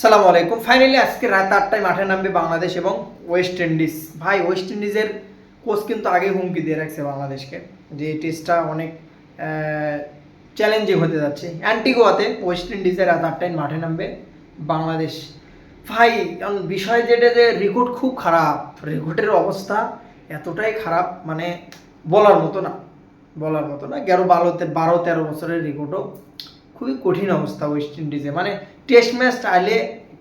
সালামু আলাইকুম। ফাইনালি আজকে রাত আটটায় মাঠে নামবে বাংলাদেশ এবং ওয়েস্ট ইন্ডিজ ভাই ওয়েস্ট ইন্ডিজের কোচ কিন্তু আগে হুমকি দিয়ে রাখছে বাংলাদেশকে যে টেস্টটা অনেক চ্যালেঞ্জিং হতে যাচ্ছে। অ্যান্টিগোয়াতে ওয়েস্ট ইন্ডিজের রাত আটটায় মাঠে নামবে বাংলাদেশ। ভাই, এখন বিষয় যেটা যে রেকর্ড খুব খারাপ। রেকর্ডের অবস্থা এতটাই খারাপ মানে বলার মতো না। বলার মতো না। গেরো বারো বারো তেরো বছরের রেকর্ডও খুবই কঠিন অবস্থা ওয়েস্ট ইন্ডিজে মানে টেস্ট ম্যাচ চাইলে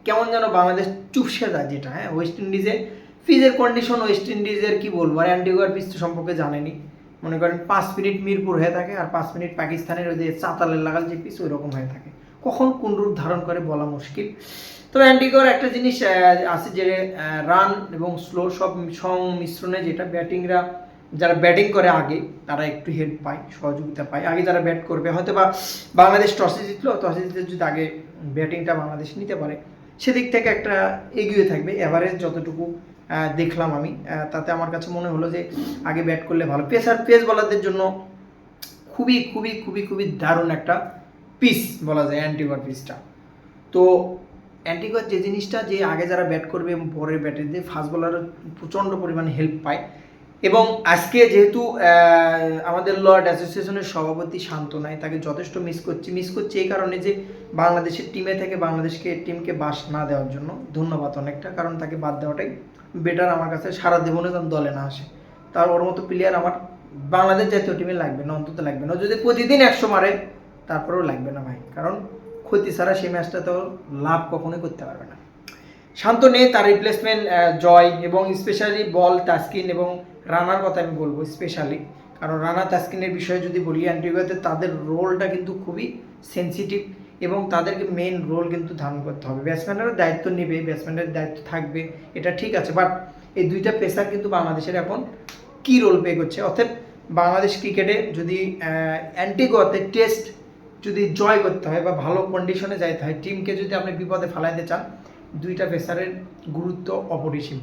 কেমন যেন বাংলাদেশ চুপসে যায় যেটা হ্যাঁ? ওয়েস্ট ইন্ডিজে ফিজের কন্ডিশন ওয়েস্ট ইন্ডিজের কি বলব? আর অ্যান্টিগুয়ার পিচ তো সম্পর্কে জানেনি। মনে করেন পাঁচ মিনিট মিরপুর হয়ে থাকে আর পাঁচ মিনিট পাকিস্তানের ওই যে চাতালের লাগাল যে পিচ ওই রকম হয়ে থাকে। কখন কোন রূপ ধারণ করে বলা মুশকিল। তবে অ্যান্টিগোর একটা জিনিস আছে যে রান এবং স্লো সব সংমিশ্রণে যেটা ব্যাটিংরা যারা ব্যাটিং করে আগে, তারা একটু হেল্প পায়, সহযোগিতা পায়। আগে যারা ব্যাট করবে হয়তো বা বাংলাদেশ টসে জিতলো টসে জিতলে যদি আগে ব্যাটিংটা বাংলাদেশ নিতে পারে, সেদিক থেকে একটা এগিয়ে থাকবে। এভারেজ যতটুকু দেখলাম আমি তাতে আমার কাছে মনে হলো যে আগে ব্যাট করলে ভালো। পেসার পেস বলারদের জন্য খুবই খুবই খুবই খুবই দারুণ একটা পিস বলা যায় অ্যান্টিগর পিসটা তো অ্যান্টিগর যে জিনিসটা, যে আগে যারা ব্যাট করবে এবং পরে ব্যাটে দিয়ে ফাস্ট বলার প্রচণ্ড পরিমাণে হেল্প পায় এবং আজকে যেহেতু আমাদের লর্ড অ্যাসোসিয়েশনের সভাপতি শান্ত নাই তাকে যথেষ্ট মিস করছি। মিস করছি এই কারণে যে বাংলাদেশের টিমে থেকে বাংলাদেশকে টিমকে বাস না দেওয়ার জন্য ধন্যবাদ অনেকটা, কারণ তাকে বাদ দেওয়াটাই বেটার আমার কাছে। সারা দেবনে যেন দলে না আসে। তার ওর মতো প্লেয়ার আমার বাংলাদেশ জাতীয় টিমে লাগবে না, অন্তত লাগবে না। যদি প্রতিদিন একশো মারে, তারপরেও লাগবে না ভাই। কারণ ক্ষতি ছাড়া সেই ম্যাচটা তো লাভ কখনোই করতে পারবে না। শান্ত নেই তার রিপ্লেসমেন্ট জয় এবং স্পেশালি বল তাস্কিন এবং রানার কথা আমি বলব স্পেশালি কারণ রানা তাস্কিনের বিষয়ে যদি বলি, অ্যান্টিগুয়াতে তাদের রোলটা কিন্তু খুবই সেন্সিটিভ এবং তাদেরকে মেন রোল কিন্তু ধারণ করতে হবে। ব্যাটসম্যানেরও দায়িত্ব নেবে ব্যাটসম্যানের দায়িত্ব থাকবে, এটা ঠিক আছে। বাট এই দুইটা পেসার কিন্তু বাংলাদেশের এখন কি রোল প্লে করছে? অর্থাৎ বাংলাদেশ ক্রিকেটে যদি অ্যান্টিগোয়াতে টেস্ট যদি জয় করতে হয় বা ভালো কন্ডিশনে যাইতে হয় টিমকে যদি আপনি বিপদে ফেলাইতে চান, দুইটা পেসারের গুরুত্ব অপরিসীম।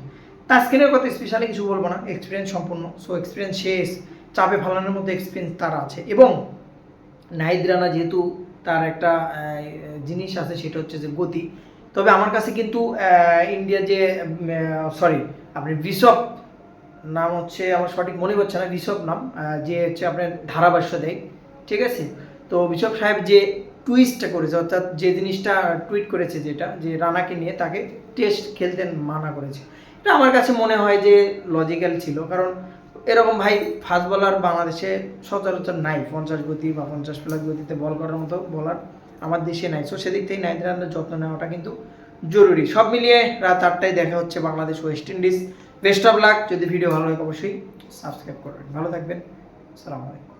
তাস্কিনের কথা স্পেশালি কিছু বলব না এক্সপিরিয়েন্স সম্পূর্ণ। সো এক্সপিরিয়েন্স শেষ, চাপে ফালানোর মতো এক্সপিরিয়েন্স তার আছে। এবং নাহিদ রানা যেহেতু তার একটা জিনিস আছে, সেটা হচ্ছে যে গতি। তবে আমার কাছে কিন্তু ইন্ডিয়া যে সরি আপনি বিশপ নাম হচ্ছে আমার সঠিক মনে পড়ছে না বিশপ নাম যে হচ্ছে আপনার ধারাভাষ্য দেয়, ঠিক আছে? তো বিশপ সাহেব যে টুইস্টটা করেছে, অর্থাৎ যে জিনিসটা টুইট করেছে যেটা, যে রানাকে নিয়ে তাকে টেস্ট খেলতে মানা করেছে। এটা আমার কাছে মনে হয় যে লজিক্যাল ছিল। কারণ এরকম ভাই ফাস্ট বলার বাংলাদেশে সচরাচর নাই। পঞ্চাশ গতি বা পঞ্চাশ প্লাস গতিতে বল করার মতো বলার আমার দেশে নাই। সো সেদিক থেকে নাইজেরিয়ানদের যত্ন নেওয়াটা কিন্তু জরুরি। সব মিলিয়ে রাত আটটায় দেখা হচ্ছে Bangladesh West Indies best of luck যদি ভিডিও ভালো লাগে, অবশ্যই সাবস্ক্রাইব করবেন। ভালো থাকবেন। সালাম আলাইকুম।